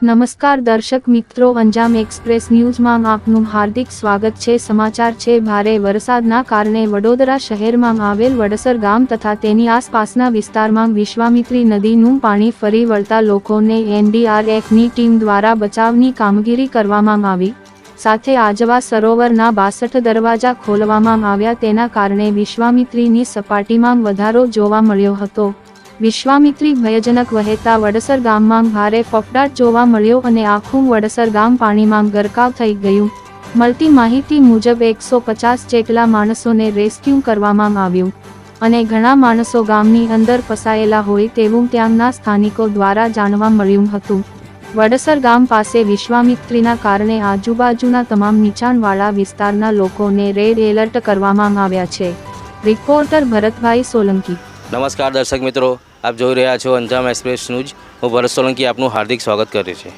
નમસ્કાર દર્શક મિત્રો, અંજામ એક્સપ્રેસ ન્યૂઝમાં આપનું હાર્દિક સ્વાગત છે. સમાચાર છે, ભારે વરસાદના કારણે વડોદરા શહેરમાં આવેલ વડસર ગામ તથા તેની આસપાસના વિસ્તારમાં વિશ્વામિત્રી નદીનું પાણી ફરી વળતા લોકોને એનડીઆરએફની ટીમ દ્વારા બચાવની કામગીરી કરવામાં આવી. સાથે આજવા સરોવરના બાસઠ દરવાજા ખોલવામાં આવ્યા. તેના કારણે વિશ્વામિત્રીની સપાટીમાં વધારો જોવા મળ્યો હતો. વિશ્વામિત્રી ભયજનક વહેતા વડસર ગામમાં ભારે ફફડાટ જોવા મળ્યો અને આખું વડસર ગામ પાણીમાં ગરકાવ થઈ ગયું. મળતી માહિતી મુજબ એકસો પચાસ જેટલા માણસોને રેસ્ક્યુ કરવામાં આવ્યું. અને ઘણા માણસો ગામની અંદર ફસાયેલા હોય તેવું ત્યાંના સ્થાનિકો દ્વારા જાણવા મળ્યું હતું. વડસર ગામ પાસે વિશ્વામિત્રીના કારણે આજુબાજુના તમામ નીચાણવાળા વિસ્તારના લોકોને રેડ એલર્ટ કરવામાં આવ્યા છે. રિપોર્ટર ભરતભાઈ સોલંકી. નમસ્કાર દર્શક મિત્રો. આપ જોઈ રહ્યા છો અંજામ એક્સપ્રેસ ન્યૂઝ. હું ભરત સોલંકી આપનું હાર્દિક સ્વાગત કરે છે.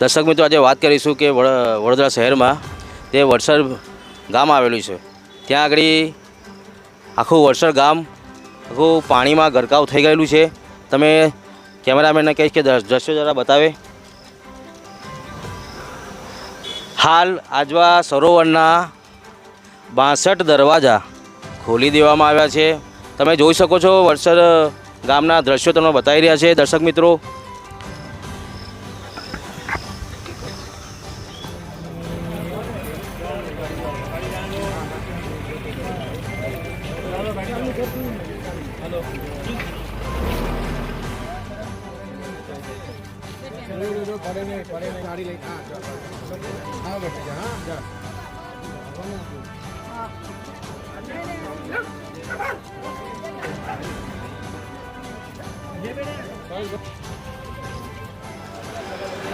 દર્શક મિત્રો, આજે વાત કરીશું કે વડ- વડોદરા શહેરમાં તે વડસર ગામ આવેલું છે, ત્યાં આગળ આખું વડસર ગામ, આખું પાણીમાં ગરકાવ થઈ ગયેલું છે. તમે કેમેરામેનને કહીશ કે દ્રશ- દ્રશ્યો જરા બતાવે. હાલ આજવા સરોવરના બાસઠ દરવાજા ખોલી દેવામાં આવ્યા છે. તમે જોઈ શકો છો વડસર ગામના દ્રશ્યો તમને બતાવી રહ્યા છે. દર્શક મિત્રો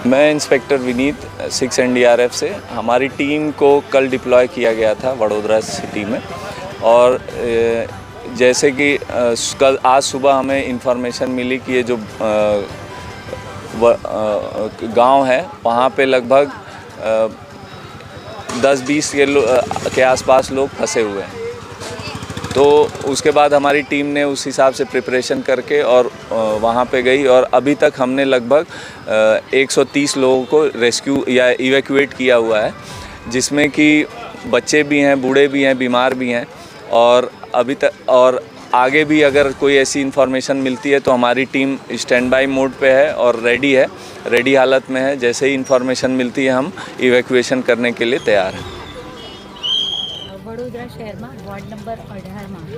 मैं इंस्पेक्टर विनीत सिक्स एनडीआरएफ से। हमारी टीम को कल डिप्लॉय किया गया था वडोदरा सिटी में। और जैसे कि कल आज सुबह हमें इंफॉर्मेशन मिली कि ये जो गाँव है वहाँ पे लगभग दस बीस के, लो- के आसपास लोग फंसे हुए हैं। तो उसके बाद हमारी टीम ने उस हिसाब से प्रिपरेशन करके और वहाँ पे गई और अभी तक हमने लगभग अ, 130 लोगों को रेस्क्यू या इवैक्यूएट किया हुआ है जिसमें कि बच्चे भी हैं बूढ़े भी हैं बीमार भी हैं और अभी तक और आगे भी अगर कोई ऐसी इन्फॉर्मेशन मिलती है तो हमारी टीम स्टैंड बाई मोड पे है और रेडी है रेडी हालत में है जैसे ही इन्फॉर्मेशन मिलती है हम इवैक्यूएशन करने के लिए तैयार हैं। વડોદરા શહેરમાં વોર્ડ નંબર અઢારમાં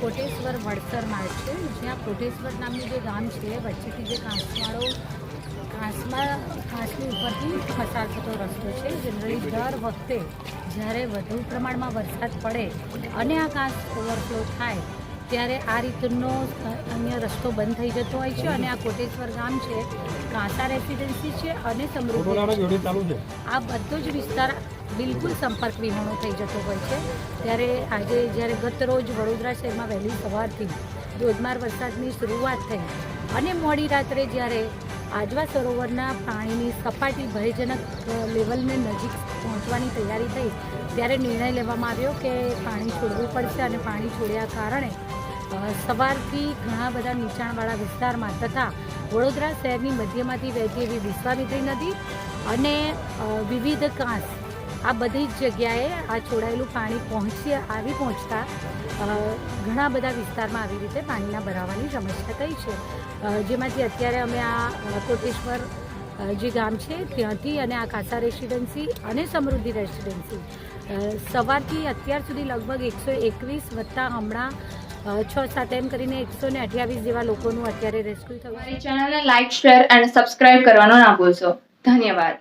કોટેશ્વર વડસર માર્ગ છે. જ્યાં કોટેશ્વર નામનું જે ગામ છે, વચ્ચેથી જે કાંસવાળો કાંસમાં કાંસની ઉપરથી પસાર થતો રસ્તો છે. જનરલી દર વખતે જ્યારે વધુ પ્રમાણમાં વરસાદ પડે અને આ કાંસ ઓવરફ્લો થાય ત્યારે આ રીતનો અન્ય રસ્તો બંધ થઈ જતો હોય છે અને આ કોટેશ્વર ગામ છે કાંસા રેસિડેન્સી છે અને સમૃદ્ધિ આ બધો જ વિસ્તાર બિલકુલ સંપર્ક વિહોણો થઈ જતો હોય છે. ત્યારે આજે જ્યારે ગત રોજ વડોદરા શહેરમાં વહેલી સવારથી ધોધમાર વરસાદની શરૂઆત થઈ અને મોડી રાત્રે જ્યારે આજવા સરોવરના પાણીની સપાટી ભયજનક લેવલને નજીક પહોંચવાની તૈયારી થઈ ત્યારે નિર્ણય લેવામાં આવ્યો કે પાણી છોડવું પડશે અને પાણી છોડ્યા કારણે સવારથી ઘણા બધા નીચાણવાળા વિસ્તારમાં તથા વડોદરા શહેરની મધ્યમાંથી વહેતી એવી વિશ્વામિત્રી નદી અને વિવિધ કાંસ આ બધી જ જગ્યાએ આ છોડાયેલું પાણી પહોંચી, આવી પહોંચતા ઘણા બધા વિસ્તારમાં આવી રીતે પાણીના ભરાવાની સમસ્યા થઈ છે. જેમાંથી અત્યારે અમે આ કોટેશ્વર જે ગામ છે ત્યાંથી અને આ કાસા રેસિડેન્સી અને સમૃદ્ધિ રેસિડેન્સી સવારથી અત્યાર સુધી લગભગ એકસો એકવીસ વત્તા હમણાં છ સાત એમ કરીને એકસો ને અઠ્યાવીસ જેવા લોકોનું અત્યારે રેસ્ક્યુ થયું ચેનલને લાઇક શેર અને સબસ્ક્રાઇબ કરવાનો ના ભૂલશો. ધન્યવાદ.